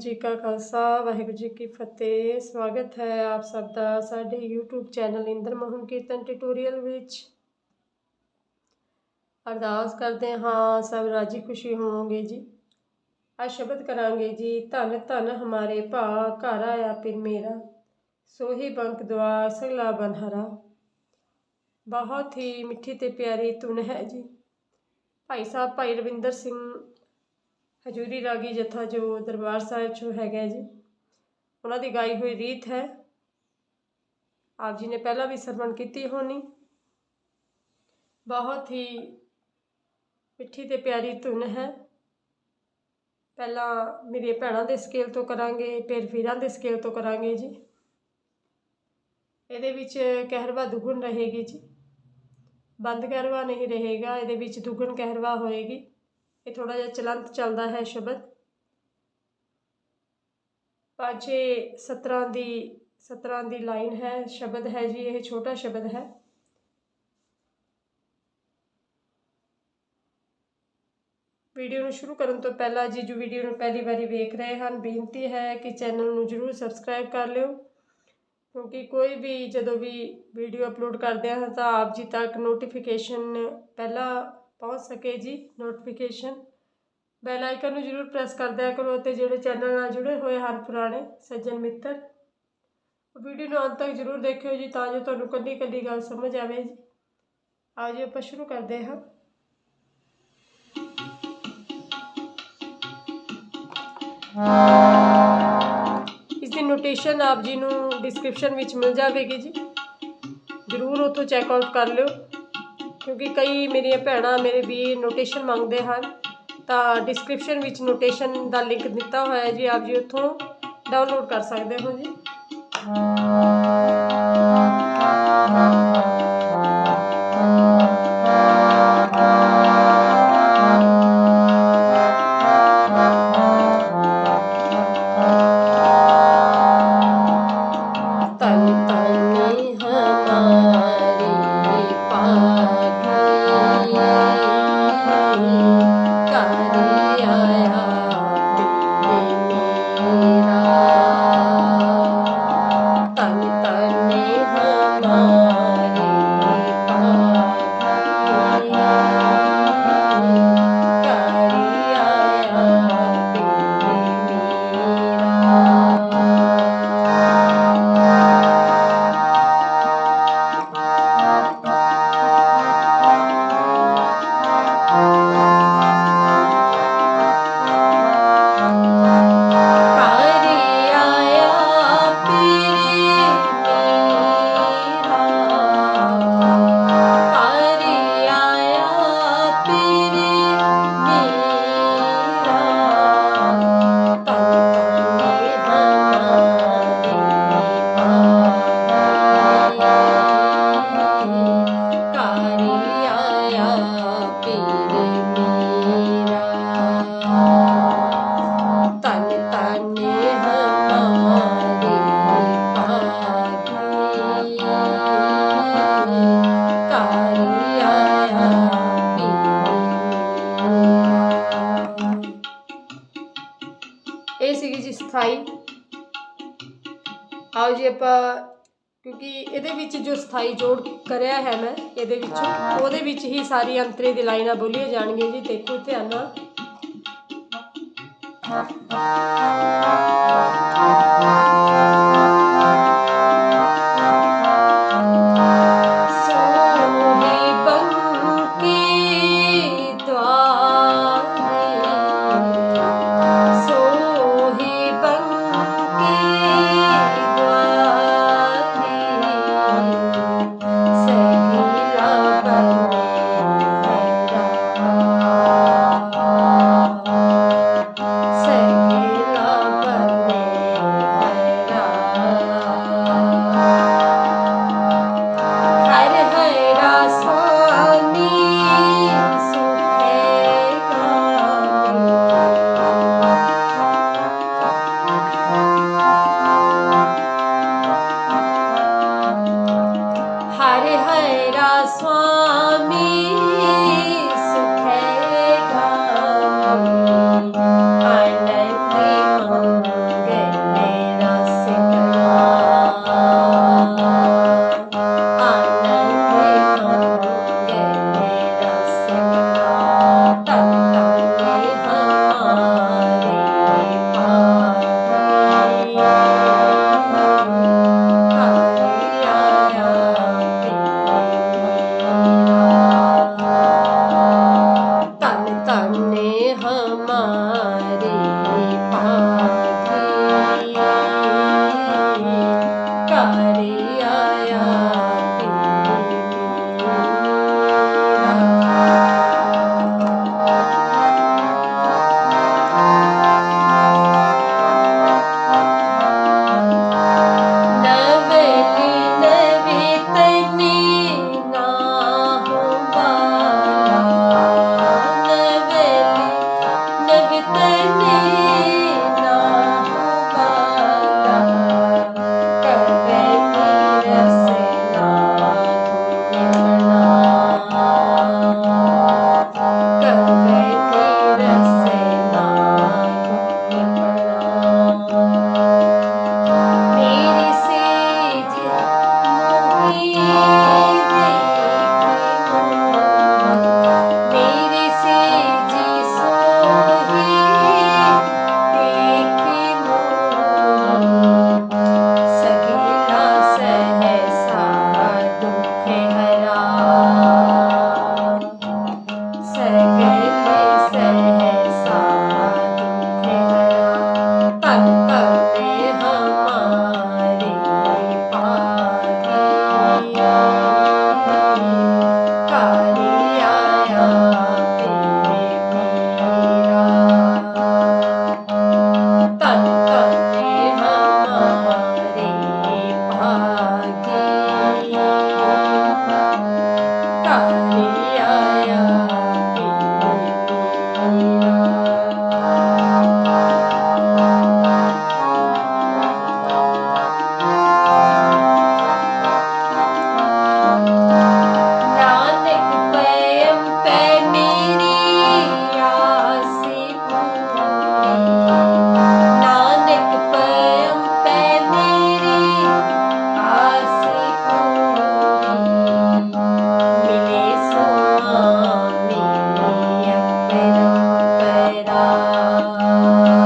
ਜੀ ਕਾ ਖਾਲਸਾ, ਵਾਹਿਗੁਰੂ ਜੀ ਕੀ ਫਤਿਹ। ਸਵਾਗਤ ਹੈ ਆਪ ਸਭ ਦਾ ਸਾਡੇ YouTube channel Inder Mohan Kirtan tutorial ਵਿੱਚ। ਅਰਦਾਸ ਕਰਦੇ ਹਾਂ, ਸਭ ਰਾਜੀ ਖੁਸ਼ੀ ਹੋਵੋਗੇ ਜੀ। ਆ ਸ਼ਬਦ ਕਰਾਂਗੇ ਜੀ, ਧੰਨ ਧੰਨ ਹਮਾਰੇ ਭਾ ਘਰ ਆਇਆ ਪਿਰ ਮੇਰਾ। ਸੋਹੀ ਬੰਕ ਦੁਆਰ ਸਗਲਾ ਬਨਹਰਾ ਬਹੁਤ ਹੀ ਮਿੱਠੀ ਤੇ ਪਿਆਰੀ ਧੁਨ ਹੈ ਜੀ। ਭਾਈ ਸਾਹਿਬ, ਭਾਈ ਰਵਿੰਦਰ ਸਿੰਘ ਹਜੂਰੀ ਰਾਗੀ ਜਥਾ ਜੋ ਦਰਬਾਰ ਸਾਹਿਬ 'ਚੋਂ ਹੈਗਾ ਜੀ। ਉਹਨਾਂ ਦੀ ਗਾਈ ਹੋਈ ਰੀਤ ਹੈ। ਆਪ ਜੀ ਨੇ ਪਹਿਲਾਂ ਵੀ ਸਰਵਣ ਕੀਤੀ ਹੋਣੀ। ਬਹੁਤ ਹੀ ਮਿੱਠੀ ਤੇ ਪਿਆਰੀ ਧੁਨ ਹੈ। ਪਹਿਲਾਂ ਮੇਰੀਆਂ ਭੈਣਾਂ ਦੇ ਸਕੇਲ ਤੋਂ ਕਰਾਂਗੇ, ਫਿਰ ਵੀਰਾਂ ਦੇ ਸਕੇਲ ਤੋਂ ਕਰਾਂਗੇ ਜੀ। ਇਹਦੇ ਵਿੱਚ ਕਹਿਰਵਾ ਦੁਗਣ ਰਹੇਗੀ ਜੀ। ਬੰਦ ਕਹਿਰਵਾ ਨਹੀਂ ਰਹੇਗਾ, ਇਹਦੇ ਵਿੱਚ ਦੁਗਣ ਕਹਿਰਵਾ ਹੋਏਗੀ। ਇਹ ਥੋੜਾ ਜਿਹਾ ਚਲੰਤ ਚੱਲਦਾ ਹੈ ਸ਼ਬਦ। ਪੰਜੇ 17 ਦੀ 17 ਦੀ ਲਾਈਨ ਹੈ, ਸ਼ਬਦ ਹੈ ਜੀ, ਇਹ ਛੋਟਾ ਸ਼ਬਦ ਹੈ। ਵੀਡੀਓ ਨੂੰ ਸ਼ੁਰੂ ਕਰਨ ਤੋਂ ਪਹਿਲਾਂ ਜੀ, ਜੋ ਵੀਡੀਓ ਨੂੰ ਪਹਿਲੀ ਵਾਰੀ ਵੇਖ ਰਹੇ ਹਨ, ਬੇਨਤੀ ਹੈ ਕਿ ਚੈਨਲ ਨੂੰ ਜਰੂਰ ਸਬਸਕ੍ਰਾਈਬ ਕਰ ਲਿਓ। ਕਿਉਂਕਿ ਕੋਈ ਵੀ ਜਦੋਂ ਵੀ ਵੀਡੀਓ ਅਪਲੋਡ ਕਰਦੇ ਹਾਂ ਤਾਂ ਆਪ ਜੀ ਤੱਕ ਨੋਟੀਫਿਕੇਸ਼ਨ ਪਹਿਲਾਂ ਪਹੁੰਚ ਸਕੇ ਜੀ ਨੋਟੀਫਿਕੇਸ਼ਨ ਬੈਲ ਆਈਕਨ ਨੂੰ ਜਰੂਰ ਪ੍ਰੈਸ ਕਰ ਦਿਆ ਕਰੋ ਅਤੇ ਜਿਹੜੇ ਚੈਨਲ ਨਾਲ ਜੁੜੇ ਹੋਏ ਹਨ ਪੁਰਾਣੇ, ਸੱਜਣ ਮਿੱਤਰ, ਉਹ ਵੀਡੀਓ ਨੂੰ ਅੰਤ ਤੱਕ ਜਰੂਰ ਦੇਖਿਓ ਜੀ ਤਾਂ ਜੋ ਤੁਹਾਨੂੰ ਕੱਲੀ ਕੱਲੀ ਗੱਲ ਸਮਝ ਆਵੇ ਜੀ। ਆਓ ਜੀ ਆਪਾਂ ਸ਼ੁਰੂ ਕਰਦੇ ਹਾਂ। ਇਸ ਦੀ ਨੋਟੇਸ਼ਨ ਆਪ ਜੀ ਨੂੰ ਡਿਸਕ੍ਰਿਪਸ਼ਨ ਵਿੱਚ ਮਿਲ ਜਾਵੇਗੀ ਜੀ। ਜਰੂਰ ਉੱਥੋਂ ਚੈੱਕ ਆਊਟ ਕਰ ਲਿਓ। ਕਿਉਂਕਿ ਕਈ ਮੇਰੀਆਂ ਭੈਣਾਂ, ਮੇਰੇ ਵੀ ਨੋਟੇਸ਼ਨ ਮੰਗਦੇ ਹਨ। ਤਾਂ ਡਿਸਕ੍ਰਿਪਸ਼ਨ ਵਿੱਚ ਨੋਟੇਸ਼ਨ ਦਾ ਲਿੰਕ ਦਿੱਤਾ ਹੋਇਆ ਜੀ, ਆਪ ਜੀ ਉੱਥੋਂ ਡਾਊਨਲੋਡ ਕਰ ਸਕਦੇ ਹੋ ਜੀ। ਆਓ ਜੀ ਆਪਾਂ, ਕਿਉਂਕਿ ਇਹਦੇ ਵਿੱਚ ਜੋ ਸਥਾਈ ਜੋੜ ਕਰਿਆ ਹੈ ਮੈਂ, ਇਹਦੇ ਵਿੱਚ, ਉਹਦੇ ਵਿੱਚ ਹੀ ਸਾਰੀ ਅੰਤਰੇ ਦੀ ਲਾਈਨਾਂ ਬੋਲੀਆਂ ਜਾਣਗੀਆਂ ਜੀ, ਦੇਖੋ ਧਿਆਨ ਨਾਲ। Música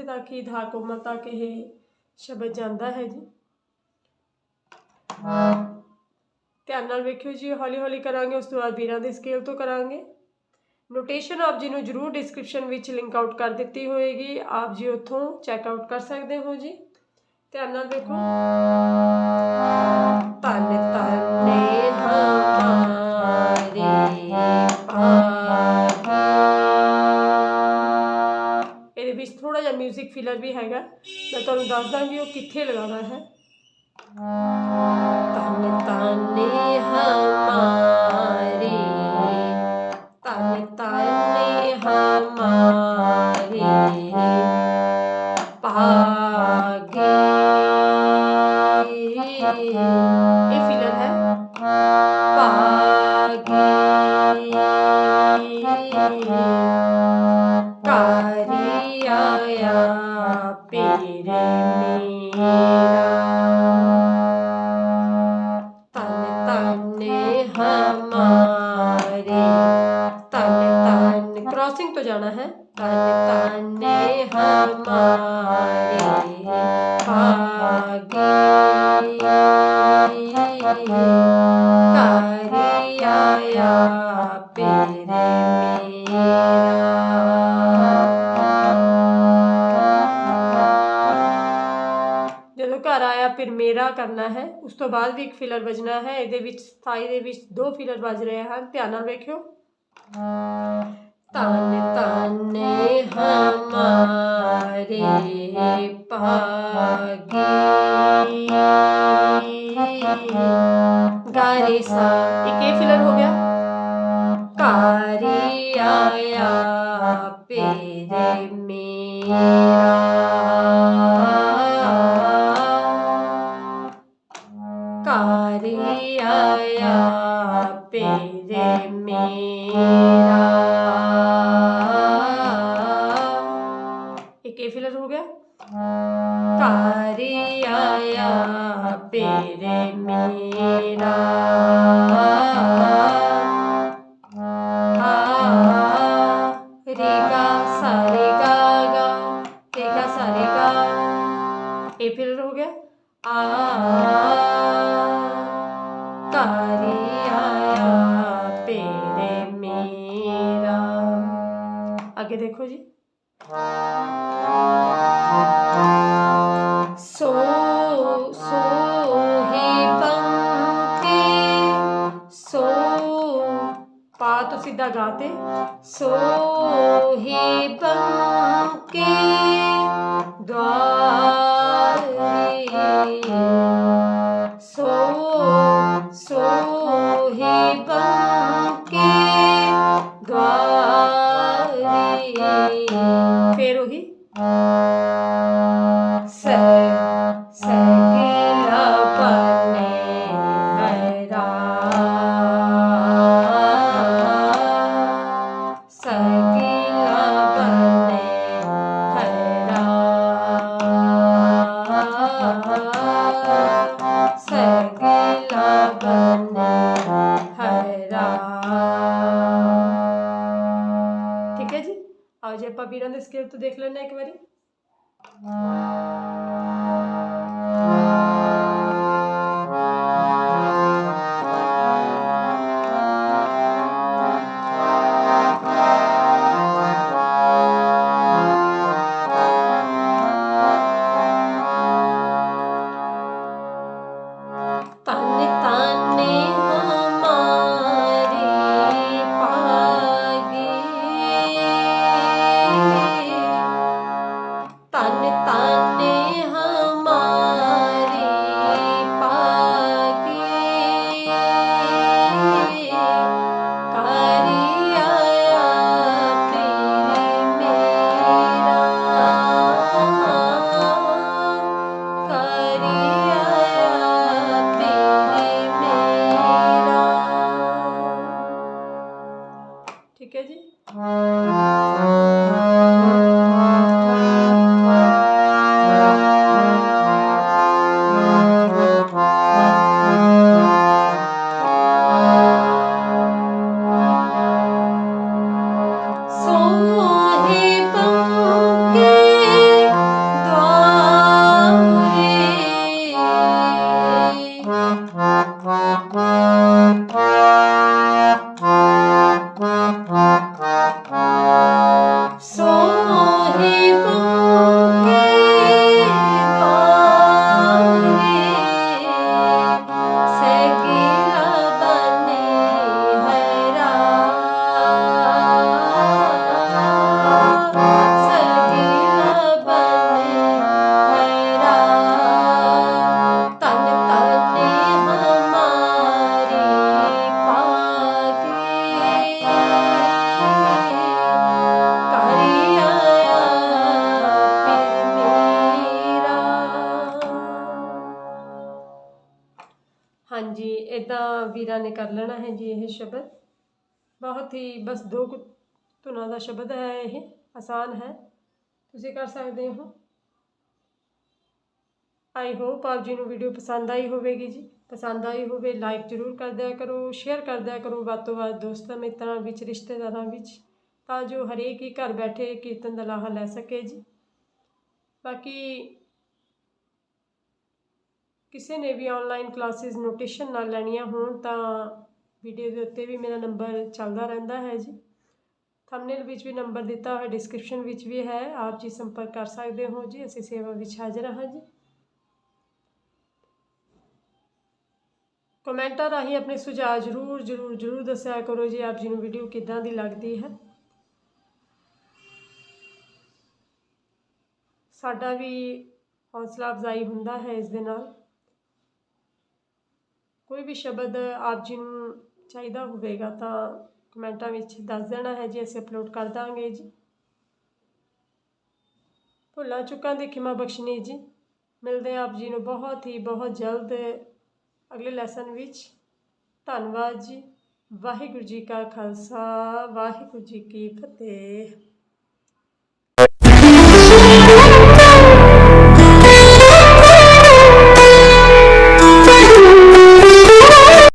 ਇੱਥੇ ਤੱਕ ਹੀ ਧਾ ਕੋਮਲ ਤੱਕ ਇਹ ਸ਼ਬਦ ਜਾਂਦਾ ਹੈ ਜੀ। ਧਿਆਨ ਨਾਲ ਵੇਖਿਓ ਜੀ, ਹੌਲੀ ਹੌਲੀ ਕਰਾਂਗੇ, ਉਸ ਤੋਂ ਬਾਅਦ ਵੀਰਾਂ ਦੇ ਸਕੇਲ ਤੋਂ ਕਰਾਂਗੇ। ਨੋਟੇਸ਼ਨ ਆਪ ਜੀ ਨੂੰ ਜਰੂਰ ਡਿਸਕ੍ਰਿਪਸ਼ਨ ਵਿੱਚ ਲਿੰਕ ਆਊਟ ਕਰ ਦਿੱਤੀ ਹੋਏਗੀ। ਆਪ ਜੀ ਉੱਥੋਂ ਚੈੱਕ ਆਊਟ ਕਰ ਸਕਦੇ ਹੋ ਜੀ। ਧਿਆਨ ਨਾਲ ਵੇਖੋ। ਤਨ ਤਨੇ ਹਮਾਰੇ 뮤직 ਫਿਲਰ ਵੀ ਹੈਗਾ। ਮੈਂ ਤੁਹਾਨੂੰ ਦੱਸ ਦਾਂਗੀ ਉਹ ਕਿੱਥੇ ਲਗਾਉਣਾ ਹੈ। ਤਨ ਤਨੇ ਹਮਾਰੇ ਕ੍ਰਾਸਿੰਗ ਤੋਂ ਜਾਣਾ ਹੈ ਤਨ ਤਨੇ ਹਮਾਰੇ ਭਾਗੇ ਕਾਰੀ ਆਇਆ ਪੀਰੇ ਮੇਰਾ ਜਦੋਂ ਘਰ ਆਇਆ ਫਿਰ ਮੇਰਾ ਕਰਨਾ ਹੈ। ਉਸ ਤੋਂ ਬਾਅਦ ਵੀ ਇੱਕ ਫਿਲਰ ਵੱਜਣਾ ਹੈ। ਇਹਦੇ ਵਿੱਚ ਸਥਾਈ ਦੇ ਵਿੱਚ ਦੋ ਫਿਲਰ ਵੱਜ ਰਹੇ ਹਨ। ਧਿਆਨ ਨਾਲ ਵੇਖਿਓ। ਤਨ ਤਨੇ ਹਮਾਰੇ ਪਾਗੀ ਗਾਰੇ ਸਾ ਇੱਕ ਇਹ ਫਿਲਰ ਹੋ ਗਿਆ ਕਾਰੀ ਆਇਆ ਪੇਰੇ ਮੇਰਾ ਘਰ ਆਇਆ ਪੇਰੇ ਮੇਰਾ ਦੇਖੋ ਜੀ। ਆਓ ਆਪਾਂ ਵੀਰਾਂ ਦੇ ਸਕੇਲ ਤੋਂ ਦੇਖ ਲੈਣਾ ਇੱਕ ਵਾਰੀ ਹਾਂਜੀ ਇਦਾਂ ਵੀਰਾਂ ਨੇ ਕਰ ਲੈਣਾ ਹੈ ਜੀ ਇਹ ਸ਼ਬਦ। ਬਹੁਤ ਹੀ, ਬਸ ਦੋ ਕੁ ਧੁਨਾਂ ਦਾ ਸ਼ਬਦ ਹੈ ਇਹ, ਆਸਾਨ ਹੈ। ਤੁਸੀਂ ਕਰ ਸਕਦੇ ਹੋ। ਆਈ ਹੋਪ ਆਪ ਜੀ ਨੂੰ ਵੀਡੀਓ ਪਸੰਦ ਆਈ ਹੋਵੇਗੀ ਜੀ। ਪਸੰਦ ਆਈ ਹੋਵੇ ਲਾਈਕ ਜ਼ਰੂਰ ਕਰ ਦਿਆ ਕਰੋ ਸ਼ੇਅਰ ਕਰ ਦਿਆ ਕਰੋ ਵੱਧ ਤੋਂ ਵੱਧ ਦੋਸਤਾਂ, ਮਿੱਤਰਾਂ ਵਿੱਚ, ਰਿਸ਼ਤੇਦਾਰਾਂ ਵਿੱਚ, ਤਾਂ ਜੋ ਹਰੇਕ ਹੀ ਘਰ ਬੈਠੇ ਕੀਰਤਨ ਦਾ ਲਾਹਾ ਲੈ ਸਕੇ ਜੀ। ਬਾਕੀ ਕਿਸੇ ਨੇ ਵੀ ਆਨਲਾਈਨ ਕਲਾਸਿਸ ਨੋਟੇਸ਼ਨ ਨਾਲ ਲੈਣੀਆਂ ਹੋਣ ਤਾਂ ਵੀਡੀਓ ਦੇ ਉੱਤੇ ਵੀ ਮੇਰਾ ਨੰਬਰ ਚੱਲਦਾ ਰਹਿੰਦਾ ਹੈ ਜੀ। ਥੰਬਨੇਲ ਵਿੱਚ ਵੀ ਨੰਬਰ ਦਿੱਤਾ ਹੋਇਆ ਡਿਸਕ੍ਰਿਪਸ਼ਨ ਵਿੱਚ ਵੀ ਹੈ, ਆਪ ਜੀ ਸੰਪਰਕ ਕਰ ਸਕਦੇ ਹੋ ਜੀ, ਅਸੀਂ ਸੇਵਾ ਵਿੱਚ ਹਾਜ਼ਰ ਹਾਂ ਜੀ। ਕਮੈਂਟਾਂ ਰਾਹੀਂ ਆਪਣੇ ਸੁਝਾਅ ਜ਼ਰੂਰ ਜ਼ਰੂਰ ਜ਼ਰੂਰ ਦੱਸਿਆ ਕਰੋ ਜੀ, ਆਪ ਜੀ ਨੂੰ ਵੀਡੀਓ ਕਿੱਦਾਂ ਦੀ ਲੱਗਦੀ ਹੈ। ਸਾਡਾ ਵੀ ਹੌਸਲਾ ਅਫਜ਼ਾਈ ਹੁੰਦਾ ਹੈ ਇਸ ਦੇ ਨਾਲ। ਕੋਈ ਵੀ ਸ਼ਬਦ ਆਪ ਜੀ ਨੂੰ ਚਾਹੀਦਾ ਹੋਵੇਗਾ ਤਾਂ ਕਮੈਂਟਾਂ ਵਿੱਚ ਦੱਸ ਦੇਣਾ ਹੈ ਜੀ, ਅਸੀਂ ਅਪਲੋਡ ਕਰ ਦਾਂਗੇ ਜੀ। ਭੁੱਲਾਂ ਚੁੱਕਾਂ ਦੀ ਖਿਮਾ ਬਖਸ਼ਣੀ ਜੀ। ਮਿਲਦੇ ਹਾਂ ਆਪ ਜੀ ਨੂੰ ਬਹੁਤ ਹੀ, ਬਹੁਤ ਜਲਦ ਅਗਲੇ ਲੈਸਨ ਵਿੱਚ। ਧੰਨਵਾਦ ਜੀ। ਵਾਹਿਗੁਰੂ ਜੀ ਕਾ ਖਾਲਸਾ, ਵਾਹਿਗੁਰੂ ਜੀ ਕੀ ਫਤਿਹ।